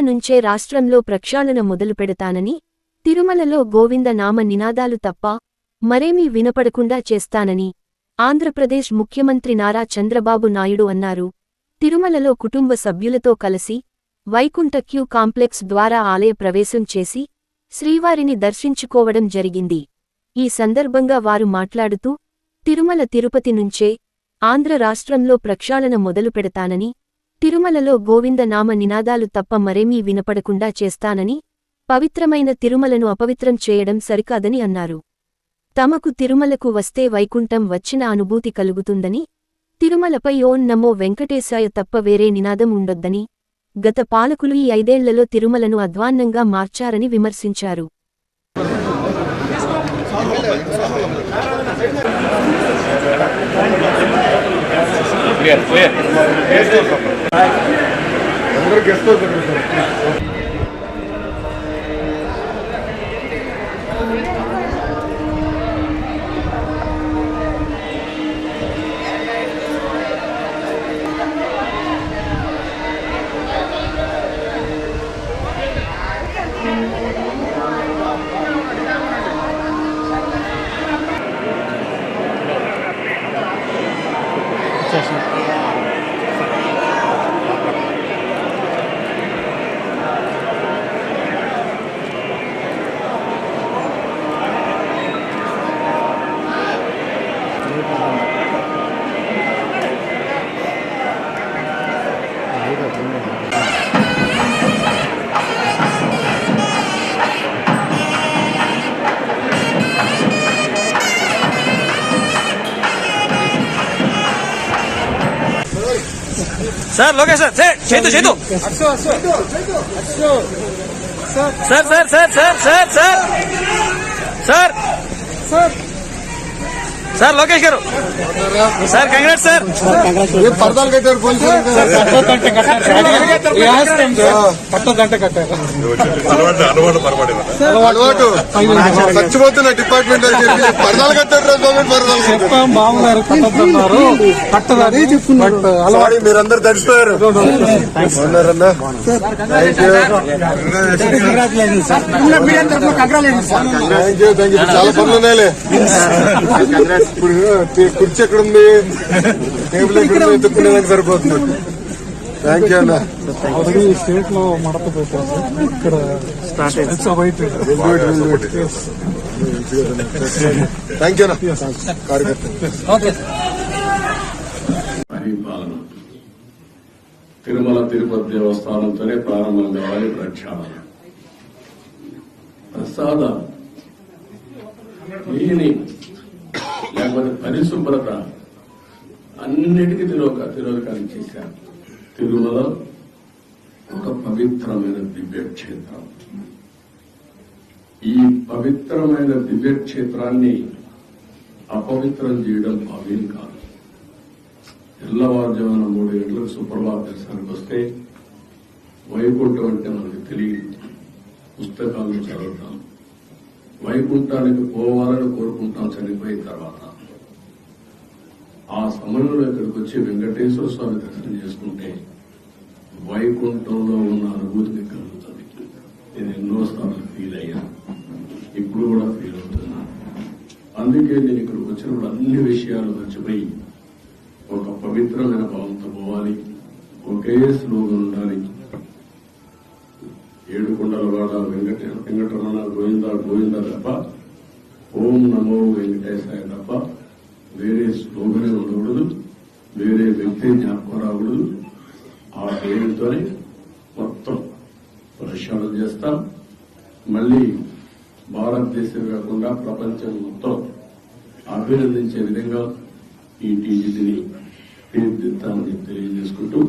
నుంచే రాష్ట్రంలో ప్రక్షాళన మొదలు పెడతానని తిరుమలలో గోవింద నామ నినాదాలు తప్ప మరేమీ వినపడకుండా చేస్తానని ఆంధ్రప్రదేశ్ ముఖ్యమంత్రి నారా చంద్రబాబు నాయుడు అన్నారు. తిరుమలలో కుటుంబ సభ్యులతో కలిసి వైకుంఠ క్యూ కాంప్లెక్స్ ద్వారా ఆలయ ప్రవేశం చేసి శ్రీవారిని దర్శించుకోవడం జరిగింది. ఈ సందర్భంగా వారు మాట్లాడుతూ తిరుమల తిరుపతి నుంచే ఆంధ్ర రాష్ట్రంలో ప్రక్షాళన మొదలు పెడతానని తిరుమలలో గోవింద నామ నినాదాలు తప్ప మరేమీ వినపడకుండా చేస్తానని పవిత్రమైన తిరుమలను అపవిత్రం చేయడం సరికాదని అన్నారు. తమకు తిరుమలకు వస్తే వైకుంఠం వచ్చిన అనుభూతి కలుగుతుందని తిరుమలపై ఓం నమో వెంకటేశాయ తప్ప వేరే నినాదం ఉండొద్దని గత పాలకులు ఈ ఐదేళ్ళలో తిరుమలను అధ్వాన్నంగా మార్చారని విమర్శించారు. క్లియర్ క్లియర్ అందరూ guest house sir sir Lokesh sir sir చేతు చేతు sir sir sir sir sir sir sir sir Lokesh garu. Sir congrat sir. పడదాలు కట్టారు పట్ట గంట కట్టారు. అలవాటు చచ్చిపోతున్న డిపార్ట్మెంట్ పడదాలు కట్టారు బాగున్నారు కట్టదని చెప్తున్నారు అలవాటు. మీరందరూ తడిచిపోయారు. చాలా పనులు ఉన్నాయిలే. ఇప్పుడు కుర్చీ ఎక్కడ ఉంది టేబుల్ ఎక్కడ ఉంది. ఎత్తుకునేదానికి సరిపోతుంది. థ్యాంక్ యూ అన్న. స్టేట్లో మడత పెట్టారు. ఇక్కడ స్టార్ట్ థ్యాంక్ యూ అన్న. కార్యకర్త. తిరుమల తిరుపతి దేవస్థానంతోనే ప్రారంభం కావాలి ప్రక్షాళన. ప్రసాద. దీని మరి పరిశుభ్రత అన్నిటికీ తిరోక తిరోకాన్ని చేశారు తిరుమల ఒక పవిత్రమైన దివ్యక్షేత్రం. ఈ పవిత్రమైన దివ్యక్షేత్రాన్ని అపవిత్రం చేయడం భావ్యం కాదు. తెల్లవారుజామున మూడు గంటలకు సుప్రభాత దర్శనానికి వస్తే వైకుంఠం అంటే మనకు తెలియదు. పుస్తకాలను చదువుతాం. వైకుంఠానికి పోవాలని కోరుకుంటాం చనిపోయిన తర్వాత. ఆ సమయంలో ఇక్కడికి వచ్చి వెంకటేశ్వర స్వామి దర్శనం చేసుకుంటే వైకుంఠంలో ఉన్న అనుభూతి మీకు కలుగుతుంది. నేను ఎన్నోసార్లు ఫీల్ అయ్యాను ఇప్పుడు కూడా ఫీల్ అవుతున్నాను అందుకే నేను ఇక్కడికి వచ్చినప్పుడు అన్ని విషయాలు మర్చిపోయి ఒక పవిత్రమైన భావంతో పోవాలి. ఒకే స్లోగన్ ఉండాలి. ఏడుకొండల వాడ వెంకట వెంకటరమణ గోవింద గోవింద తప్ప ఓం నమో వెంకటేశాయ తప్ప వేరే స్లోగనే చట్టం మళ్ళీ భారతదేశం కాకుండా ప్రపంచం మొత్తం అభినందించే విధంగా ఈ టీజీని తీర్చిదిద్దామని తెలియజేసుకుంటూ